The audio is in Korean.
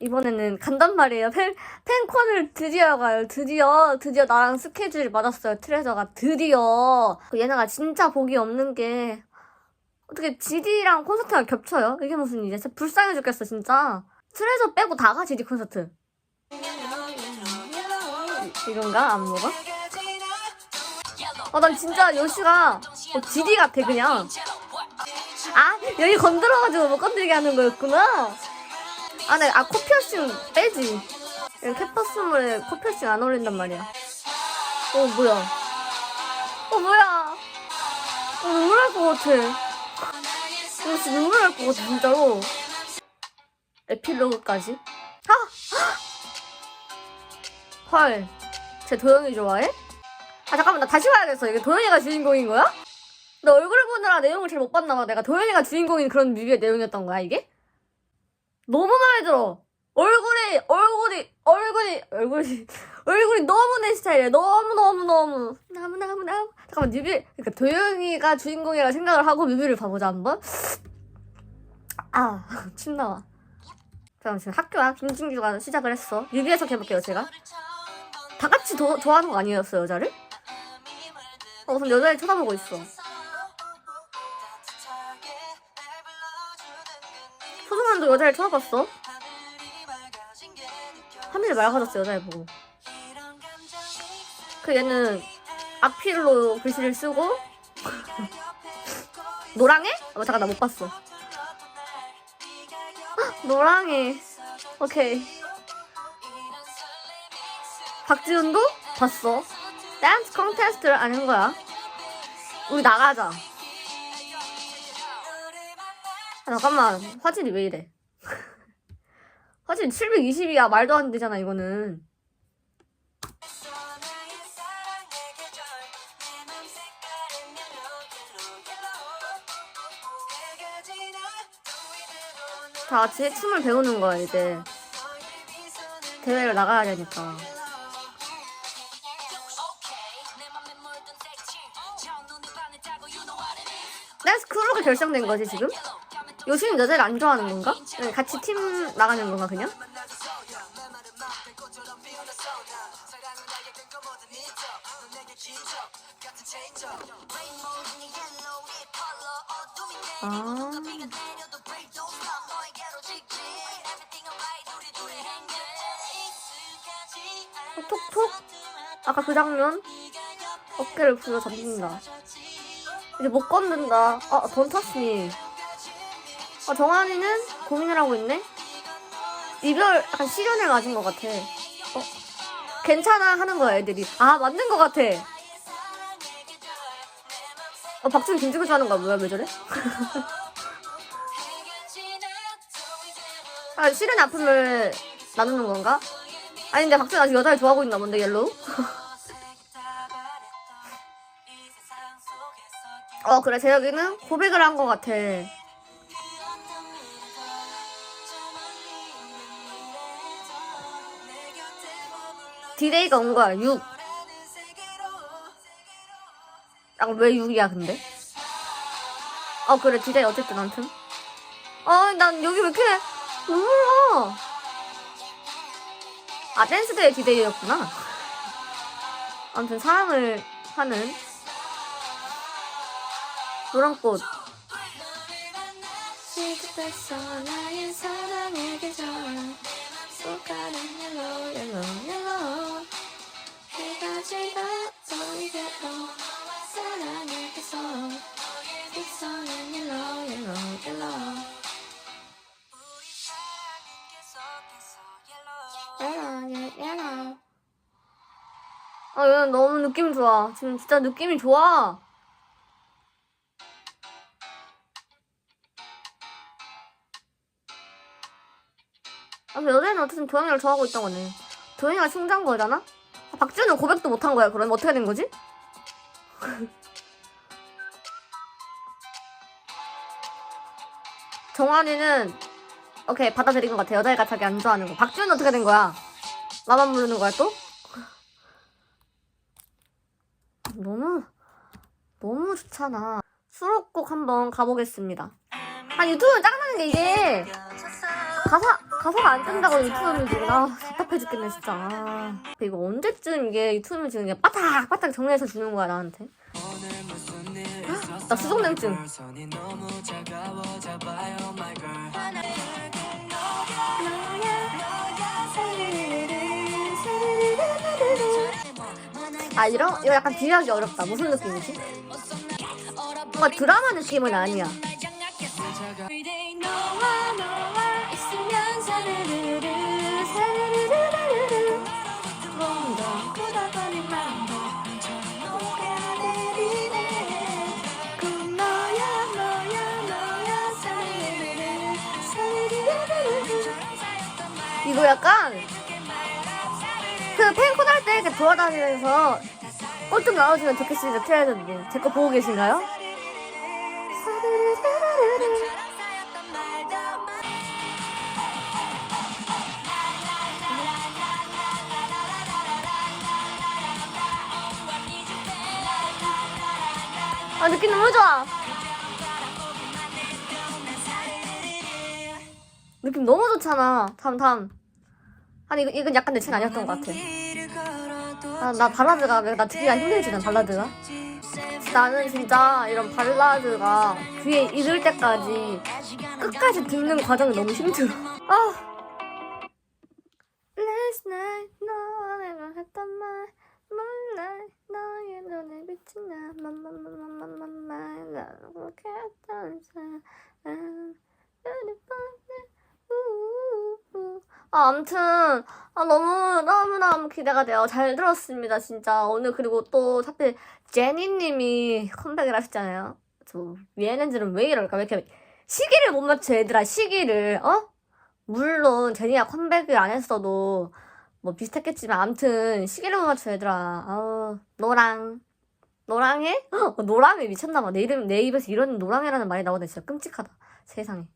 이번에는 간단 말이에요. 팬, 팬콘을 드디어 가요. 드디어, 드디어 나랑 스케줄이 맞았어요. 트레저가 드디어. 그 얘네가 진짜 복이 없는 게, 어떻게 GD랑 콘서트가 겹쳐요? 이게 무슨 일이야? 진짜 불쌍해 죽겠어, 진짜. 트레저 빼고 다 가, GD 콘서트. 이건가? 안 먹어? 어, 난 진짜 요시가 어, GD 같아, 그냥. 아, 여기 건드려가지고 못 건들게 하는 거였구나. 아, 네, 아, 코피어싱 빼지. 캣버스물에 코피어싱 안 어울린단 말이야. 어, 뭐야. 어, 뭐야. 어, 눈물 날 것 같아. 어, 진짜 눈물 날 것 같아, 진짜로. 에필로그까지. 아! 헐. 쟤 도영이 좋아해? 아, 잠깐만, 나 다시 봐야겠어. 이게 도영이가 주인공인 거야? 나 얼굴을 보느라 내용을 잘 못 봤나 봐. 내가 도현이가 주인공인 그런 뮤비의 내용이었던 거야, 이게? 너무 마음에 들어. 얼굴이, 얼굴이, 얼굴이, 얼굴이, 얼굴이 너무 내 스타일이야. 너무, 너무, 너무. 너무, 너무, 너무. 잠깐만, 뮤비, 그러니까 도영이가 주인공이라 생각을 하고 뮤비를 봐보자, 한번. 아, 침 나와. 잠깐만, 지금 학교야. 김진규가 시작을 했어. 뮤비 해석해볼게요, 제가. 다 같이 도, 좋아하는 거 아니었어, 여자를? 어, 우선 여자를 쳐다보고 있어. 소중한도 여자를 쳐다봤어. 하늘이 맑아졌어 여자를 보고. 그 얘는 악필로 글씨를 쓰고 노랑해? 어 잠깐 나 못 봤어. 헉, 노랑해. 오케이. 박지훈도 봤어. 댄스 콘테스트를 안한 거야. 우리 나가자. 아, 잠깐만. 화질이 왜 이래? 화질 720이야. 말도 안 되잖아 이거는. 다 같이 춤을 배우는 거야 이제. 대회를 나가야 되니까. 댄스 크루가 결정된 거지 지금? 요즘 여자를 안 좋아하는 건가? 네, 같이 팀 나가는 건가 그냥? 아. 어, 톡톡? 아까 그 장면? 어깨를 부여 잡는다. 이제 못 건든다. 아, 돈 터스니. 아, 정한이는 고민을 하고 있네? 이별 약간 시련에 맞은 것 같아. 어? 괜찮아 하는 거야, 애들이. 아, 맞는 것 같아. 어, 박준이 김지구 좋아하는 거야, 뭐야, 왜 저래? 아, 시련의 아픔을 나누는 건가? 아니, 근데 박준이 아직 여자를 좋아하고 있나 본데, 옐로우? 어, 그래, 재혁이는 고백을 한 것 같아. 디데이가 온 거야, 6. 아, 왜 6이야, 근데? 어, 그래, 디데이 어쨌든, 아무튼. 아, 난 여기 왜 이렇게 나? 아, 댄스데이 디데이였구나. 아무튼, 사랑을 하는 노란꽃. 옐로우, 옐로우. 아, 얘 너무 느낌 좋아. 지금 진짜 느낌이 좋아. 아, 여자는 어쨌든 도영이를 좋아하고 있던 거네. 도영이가 승자인 거잖아? 아, 박지훈은 고백도 못한 거야, 그럼 어떻게 된 거지? 정환이는 오케이 받아들인 것 같아. 여자애가 자기 안 좋아하는 거. 박지훈은 어떻게 된 거야? 나만 부르는 거야 또? 너무 너무 좋잖아. 수록곡 한번 가보겠습니다. 아 유튜브는 짜증나는 게 이게 가사 가사가 안 뜬다고 유튜브 뮤직은 아 답답해 죽겠네 진짜 아, 이거 언제쯤 이게 유튜브 뮤직은 그냥 빠딱 빠딱 정리해서 주는 거야 나한테 나 수족냉증 아 이런? 이거 약간 비유하기 어렵다. 무슨 느낌이지? 뭔가 드라마 느낌은 아니야. 이거 약간 이렇게 돌아다니면서 꼴좀 나와주면 좋겠습니다. 트레이더님. 제 거 보고 계신가요? 아 느낌 너무 좋아. 느낌 너무 좋잖아. 다음 다음. 아니 이건 약간 내 체는 아니었던 것 같아 아, 나 발라드가 왜나 듣기가 힘들지 난 발라드가 나는 진짜 이런 발라드가 귀에 익을 때까지 끝까지 듣는 과정이 너무 힘들어 아 Last night 너와 내가 했던 말 Moonlight 너의 눈에 비친 나 맘맘맘맘맘맘 나는 그렇게 했던 사람 아, 암튼, 아, 너무, 너무너무 기대가 돼요. 잘 들었습니다, 진짜. 오늘 그리고 또, 하필, 제니님이 컴백을 하셨잖아요. 저, 얘네들은 왜 이럴까? 왜 이렇게, 시기를 못 맞춰, 얘들아, 시기를, 어? 물론, 제니가 컴백을 안 했어도, 뭐, 비슷했겠지만, 암튼, 시기를 못 맞춰, 얘들아. 아우, 노랑. 노랑해? 어, 노랑해 미쳤나봐. 내 이름, 내 입에서 이런 노랑해라는 말이 나오네. 진짜 끔찍하다. 세상에.